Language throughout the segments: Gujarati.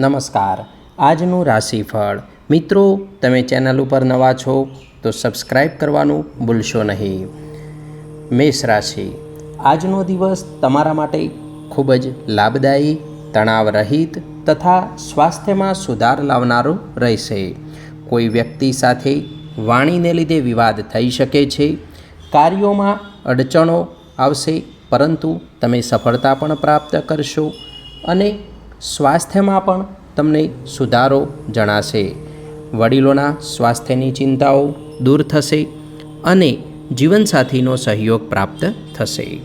નમસ્કાર. આજનું રાશિફળ. મિત્રો, તમે ચેનલ ઉપર નવા છો તો સબસ્ક્રાઈબ કરવાનું ભૂલશો નહીં. મેષ રાશિ. આજનો દિવસ તમારા માટે ખૂબ જ લાભદાયી તણાવ રહિત તથા સ્વાસ્થ્યમાં સુધાર લાવનારો રહેશે. કોઈ વ્યક્તિ સાથે વાણીને લીધે વિવાદ થઈ શકે છે, કાર્યોમાં અડચણો આવશે, પરંતુ તમે સફળતા પણ પ્રાપ્ત કરશો અને સ્વાસ્થ્યમાં પણ તમને સુધારો જણાશે. વડીલોના સ્વાસ્થ્યની ચિંતાઓ દૂર થશે અને જીવનસાથીનો સહયોગ પ્રાપ્ત થશે.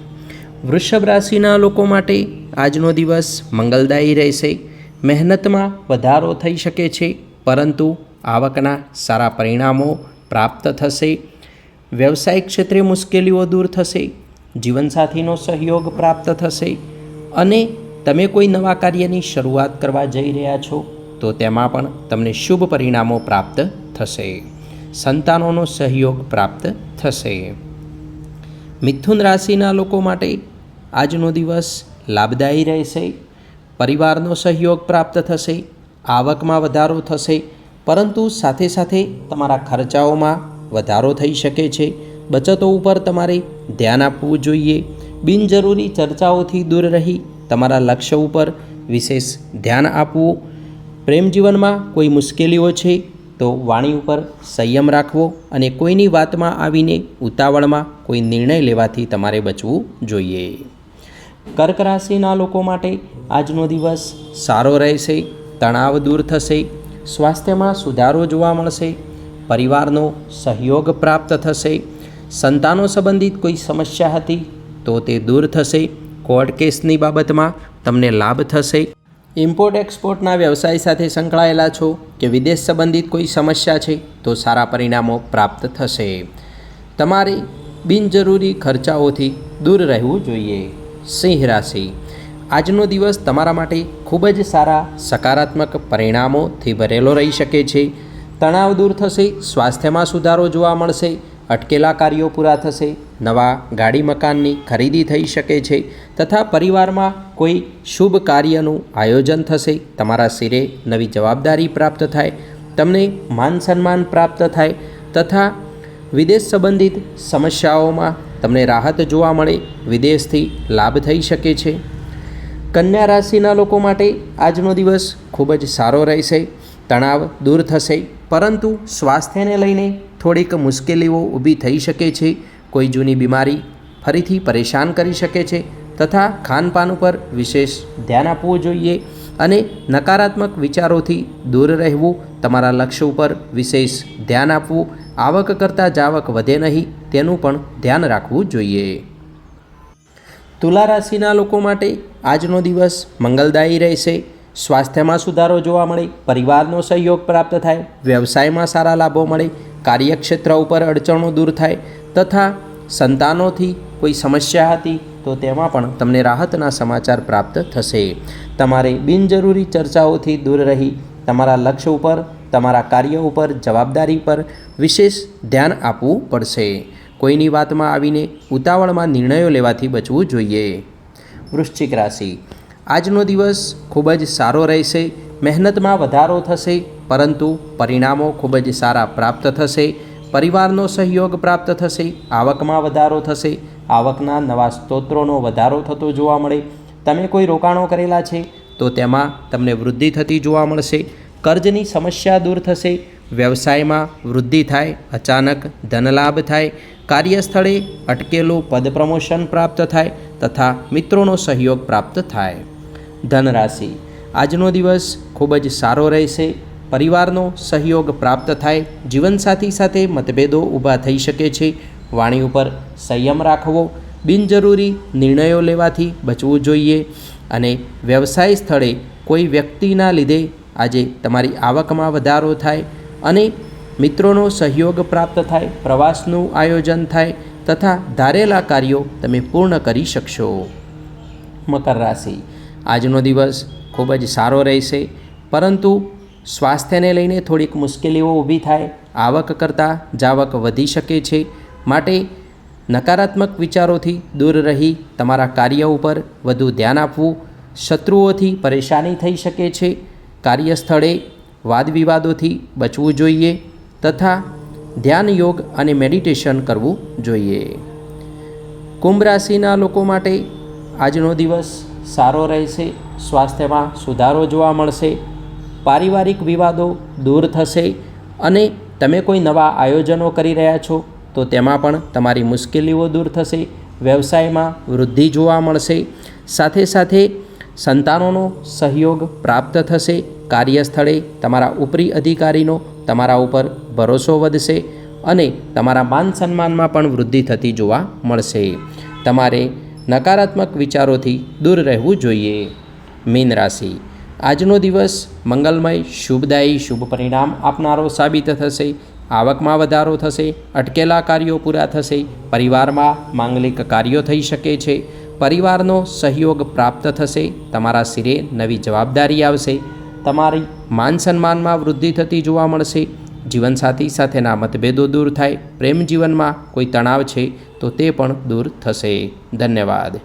વૃષભ રાશિના લોકો માટે આજનો દિવસ મંગલદાયી રહેશે. મહેનતમાં વધારો થઈ શકે છે, પરંતુ આવકના સારા પરિણામો પ્રાપ્ત થશે. વ્યવસાયિક ક્ષેત્રે મુશ્કેલીઓ દૂર થશે, જીવનસાથીનો સહયોગ પ્રાપ્ત થશે અને તમે કોઈ નવા કાર્યની શરૂઆત કરવા જઈ રહ્યા છો, તો તેમાં પણ તમને શુભ પરિણામો પ્રાપ્ત થશે. સંતાનોનો સહયોગ પ્રાપ્ત થશે. મિથુન રાશિના લોકો માટે આજનો દિવસ લાભદાયી રહેશે. પરિવારનો સહયોગ પ્રાપ્ત થશે, આવકમાં વધારો થશે, પરંતુ સાથે સાથે તમારા ખર્ચાઓમાં વધારો થઈ શકે છે. બચતો ઉપર તમારે ધ્યાન આપવું જોઈએ. બિનજરૂરી ચર્ચાઓથી દૂર રહી તમારા લક્ષ્ય ઉપર વિશેષ ધ્યાન આપવું. પ્રેમ જીવનમાં કોઈ મુશ્કેલીઓ છે તો વાણી ઉપર સંયમ રાખવો અને કોઈની વાતમાં આવીને ઉતાવળમાં કોઈ નિર્ણય લેવાથી તમારે બચવું જોઈએ. કર્ક રાશિના લોકો માટે આજનો દિવસ સારો રહેશે, તણાવ દૂર થશે, સ્વાસ્થ્યમાં સુધારો જોવા મળશે, પરિવારનો સહયોગ પ્રાપ્ત થશે, સંતાનો સંબંધિત કોઈ સમસ્યા હતી તો તે દૂર થશે. કોર્ટ કેસની બાબતમાં તમને લાભ થશે. ઇમ્પોર્ટ એક્સપોર્ટના વ્યવસાય સાથે સંકળાયેલા છો કે વિદેશ સંબંધિત કોઈ સમસ્યા છે, તો સારા પરિણામો પ્રાપ્ત થશે. તમારે બિનજરૂરી ખર્ચાઓથી દૂર રહેવું જોઈએ. સિંહ રાશિ. આજનો દિવસ તમારા માટે ખૂબ જ સારા સકારાત્મક પરિણામોથી ભરેલો રહી શકે છે. તણાવ દૂર થશે, સ્વાસ્થ્યમાં સુધારો જોવા મળશે, અટકેલા કાર્યો પૂરા થશે નવા ગાડી મકાનની ખરીદી થઈ શકે છે તથા પરિવારમાં કોઈ શુભ કાર્યનું આયોજન થશે. તમારા શિરે નવી જવાબદારી પ્રાપ્ત થાય, તમને માન સન્માન પ્રાપ્ત થાય તથા વિદેશ સંબંધિત સમસ્યાઓમાં તમને રાહત જોવા મળે, વિદેશથી લાભ થઈ શકે છે. કન્યા રાશિના લોકો માટે આજનો દિવસ ખૂબ જ સારો રહેશે, તણાવ દૂર થશે, પરંતુ સ્વાસ્થ્યને લઈને થોડીક મુશ્કેલીઓ ઊભી થઈ શકે છે. કોઈ જૂની બીમારી ફરીથી પરેશાન કરી શકે છે તથા ખાનપાન ઉપર વિશેષ ધ્યાન આપવું જોઈએ અને નકારાત્મક વિચારોથી દૂર રહેવું, તમારા લક્ષ્ય ઉપર વિશેષ ધ્યાન આપવું, આવક કરતાં જાવક વધે નહીં તેનું પણ ધ્યાન રાખવું જોઈએ. તુલા રાશિના લોકો માટે આજનો દિવસ મંગલદાયી રહેશે. સ્વાસ્થ્યમાં સુધારો જોવા મળે, પરિવારનો સહયોગ પ્રાપ્ત થાય, વ્યવસાયમાં સારા લાભો મળે, કાર્યક્ષેત્ર ઉપર અડચણો દૂર થાય તથા સંતાનોથી કોઈ સમસ્યા હતી તો તેમાં પણ તમને રાહતના સમાચાર પ્રાપ્ત થશે. તમારે બિનજરૂરી ચર્ચાઓથી દૂર રહી, તમારા લક્ષ્ય ઉપર, તમારા કાર્ય ઉપર, જવાબદારી પર વિશેષ ધ્યાન આપવું પડશે. કોઈની વાતમાં આવીને ઉતાવળમાં નિર્ણયો લેવાથી બચવું જોઈએ. વૃશ્ચિક રાશિ. આજનો દિવસ ખૂબ જ સારો રહેશે, મહેનતમાં વધારો થશે, પરંતુ પરિણામો ખૂબ જ સારા પ્રાપ્ત થશે. પરિવારનો સહયોગ પ્રાપ્ત થશે, આવકમાં વધારો થશે, આવકના નવા સ્ત્રોતોનો વધારો થતો જોવા મળે. તમે કોઈ રોકાણો કરેલા છે, તો તેમાં તમને વૃદ્ધિ થતી જોવા મળશે. કર્જની સમસ્યા દૂર થશે, વ્યવસાયમાં વૃદ્ધિ થાય, અચાનક ધનલાભ થાય. કાર્યસ્થળે અટકેલું પદ પ્રમોશન પ્રાપ્ત થાય તથા મિત્રોનો સહયોગ પ્રાપ્ત થાય. ધનરાશિ. આજનો દિવસ ખૂબ જ સારો રહેશે. પરિવારનો સહયોગ પ્રાપ્ત થાય, જીવનસાથી સાથે મતભેદો ઊભા થઈ શકે છે. વાણી ઉપર સંયમ રાખવો, બિનજરૂરી નિર્ણયો લેવાથી બચવું જોઈએ અને વ્યવસાય સ્થળે કોઈ વ્યક્તિના લીધે આજે તમારી આવકમાં વધારો થાય અને મિત્રોનો સહયોગ પ્રાપ્ત થાય, પ્રવાસનું આયોજન થાય તથા ધારેલા કાર્યો તમે પૂર્ણ કરી શકશો. મકર રાશિ. આજનો દિવસ ખૂબ જ સારો રહેશે, પરંતુ સ્વાસ્થ્યને લઈને થોડીક મુશ્કેલીઓ ઊભી થાય, આવક કરતાં જાવક વધી શકે છે. માટે નકારાત્મક વિચારોથી દૂર રહી તમારા કાર્ય ઉપર વધુ ધ્યાન આપવું શત્રુઓથી પરેશાની થઈ શકે છે. કાર્યસ્થળે વાદવિવાદોથી બચવું જોઈએ તથા ધ્યાન યોગ અને મેડિટેશન કરવું જોઈએ. કુંભ રાશિના લોકો માટે આજનો દિવસ સારો રહેશે, સ્વાસ્થ્યમાં સુધારો જોવા મળશે પારિવારિક વિવાદો દૂર થશે અને તમે કોઈ નવા આયોજનો કરી રહ્યા છો, તો તેમાં પણ તમારી મુશ્કેલીઓ દૂર થશે, વ્યવસાયમાં વૃદ્ધિ જોવા મળશે, સાથે સાથે સંતાનોનો સહયોગ પ્રાપ્ત થશે, કાર્યસ્થળે તમારા ઉપરી અધિકારીનો તમારા ઉપર ભરોસો વધશે અને તમારા માન સન્માનમાં પણ વૃદ્ધિ થતી જોવા મળશે. તમારે નકારાત્મક વિચારોથી દૂર રહેવું જોઈએ. મીન રાશિ આજનો દિવસ મંગલમય, શુભદાયી, શુભ પરિણામ આપનારો સાબિત થશે, આવકમાં વધારો થશે, અટકેલા કાર્યો પૂરા થશે, પરિવારમાં માંગલિક કાર્યો થઈ શકે છે, પરિવારનો સહયોગ પ્રાપ્ત થશે, તમારા સિરે નવી જવાબદારી આવશે, તમારી માન સન્માનમાં વૃદ્ધિ થતી જોવા મળશે, જીવનસાથી સાથેના મતભેદો દૂર થાય, પ્રેમ જીવનમાં કોઈ તણાવ છે, તો તે પણ દૂર થશે. ધન્યવાદ.